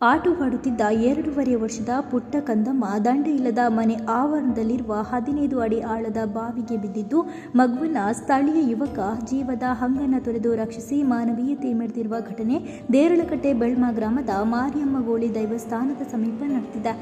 ಆಟವಾಡುತ್ತಿದ್ದ ಎರಡೂವರೆ ವರ್ಷದ ಪುಟ್ಟ ಕಂದಮ್ಮ ದಂಡ ಇಲ್ಲದ ಮನೆ ಆವರಣದಲ್ಲಿರುವ ಹದಿನೈದು ಅಡಿ ಆಳದ ಬಾವಿಗೆ ಬಿದ್ದಿದ್ದು, ಮಗುವನ್ನ ಸ್ಥಳೀಯ ಯುವಕ ಜೀವದ ಹಂಗನ್ನ ತೊರೆದು ರಕ್ಷಿಸಿ ಮಾನವೀಯತೆ ಮೆರೆದಿರುವ ಘಟನೆ ದೇರಳಕಟ್ಟೆ ಬೆಳ್ಮ ಗ್ರಾಮದ ಮಾರಿಯಮ್ಮ ಗೋಳಿ ದೈವಸ್ಥಾನದ ಸಮೀಪ ನಡೆದಿದೆ.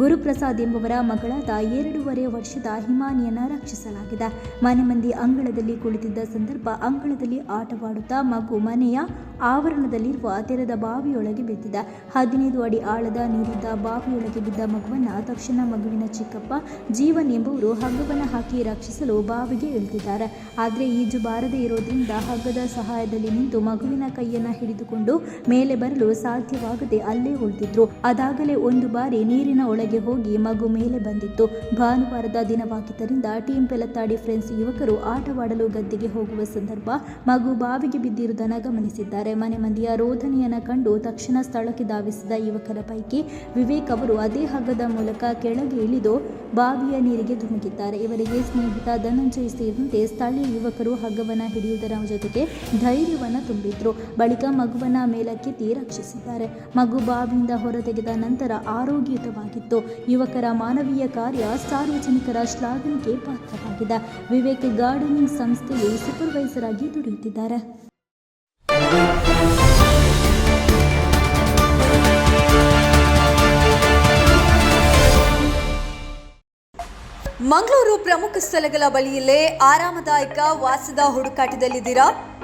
ಗುರುಪ್ರಸಾದ್ ಎಂಬುವರ ಮಗಳಾದ ಎರಡೂವರೆ ವರ್ಷದ ಹಿಮಾನಿಯನ್ನ ರಕ್ಷಿಸಲಾಗಿದೆ. ಮನೆ ಮಂದಿ ಅಂಗಳದಲ್ಲಿ ಕುಳಿತಿದ್ದ ಸಂದರ್ಭ ಅಂಗಳದಲ್ಲಿ ಆಟವಾಡುತ್ತಾ ಮಗು ಮನೆಯ ಆವರಣದಲ್ಲಿರುವ ತೆರೆದ ಬಾವಿಯೊಳಗೆ ಬಿದ್ದಿದೆ. ಹದಿನೈದು ಅಡಿ ಆಳದ ನೀರಿದ್ದ ಬಾವಿಯೊಳಗೆ ಬಿದ್ದ ಮಗುವನ್ನ ತಕ್ಷಣ ಮಗುವಿನ ಚಿಕ್ಕಪ್ಪ ಜೀವನ್ ಎಂಬುವರು ಹಗ್ಗವನ್ನು ಹಾಕಿ ರಕ್ಷಿಸಲು ಬಾವಿಗೆ ಇಳಿದಿದ್ದಾರೆ. ಆದರೆ ಈಜು ಬಾರದೇ ಇರೋದ್ರಿಂದ ಹಗ್ಗದ ಸಹಾಯದಲ್ಲಿ ನಿಂತು ಮಗುವಿನ ಕೈಯನ್ನ ಹಿಡಿದುಕೊಂಡು ಮೇಲೆ ಬರಲು ಸಾಧ್ಯವಾಗದೆ ಅಲ್ಲೇ ಉಳಿದಿದ್ರು. ಅದಾಗಲೇ ಒಂದು ಬಾರಿ ನೀರಿನ ಒಳಗೆ ಹೋಗಿ ಮಗು ಮೇಲೆ ಬಂದಿತ್ತು. ಭಾನುವಾರದ ದಿನವಾಗಿದ್ದರಿಂದ ಟೀಮ್ ಪೆಲತ್ತಾಡಿ ಫ್ರೆಂಡ್ಸ್, ಯುವಕರು ಆಟವಾಡಲು ಗದ್ದೆಗೆ ಹೋಗುವ ಸಂದರ್ಭ ಮಗು ಬಾವಿಗೆ ಬಿದ್ದಿರುವುದನ್ನು ಗಮನಿಸಿದ್ದಾರೆ. ಮನೆ ಮಂದಿಯ ರೋಧನೆಯನ್ನು ಕಂಡು ತಕ್ಷಣ ಸ್ಥಳಕ್ಕೆ ಧಾವಿಸಿದ ಯುವಕರ ಪೈಕಿ ವಿವೇಕ್ ಅವರು ಅದೇ ಹಗ್ಗದ ಮೂಲಕ ಕೆಳಗೆ ಇಳಿದು ಬಾವಿಯ ನೀರಿಗೆ ಧುಮುಕಿದ್ದಾರೆ. ಇವರಿಗೆ ಸ್ನೇಹಿತ ಧನಂಜಯ್ ಸೇರಿದಂತೆ ಸ್ಥಳೀಯ ಯುವಕರು ಹಗ್ಗವನ್ನು ಹಿಡಿಯುವುದರ ಜೊತೆಗೆ ಧೈರ್ಯವನ್ನು ತುಂಬಿದ್ರು. ಬಳಿಕ ಮಗುವನ್ನು ಮೇಲಕ್ಕೆತ್ತಿ ರಕ್ಷಿಸಿದ್ದಾರೆ. ಮಗು ಬಾವಿಯಿಂದ ಹೊರತೆಗೆದ ನಂತರ ಆರೋಗ್ಯಯುತವಾಗಿತ್ತು. ಯುವಕರ ಮಾನವೀಯ ಕಾರ್ಯ ಸಾರ್ವಜನಿಕರ ಶ್ಲಾಘನೆಗೆ ಪಾತ್ರವಾಗಿದೆ. ವಿವೇಕ್ ಗಾರ್ಡನಿಂಗ್ ಸಂಸ್ಥೆಯು ಸೂಪರ್ವೈಸರ್ ಆಗಿ ದುಡಿಯುತ್ತಿದ್ದಾರೆ. ಮಂಗಳೂರು ಪ್ರಮುಖ ಸ್ಥಳಗಳ ಬಳಿಯಲ್ಲೇ ಆರಾಮದಾಯಕ ವಾಸದ ಹುಡುಕಾಟದಲ್ಲಿದ್ದೀರಾ?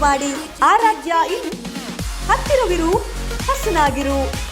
ಮಾಡಿ ಆರಾಧ್ಯ ಇನ್ ಹತ್ತಿರವಿರು ಹಸನಾಗಿರು.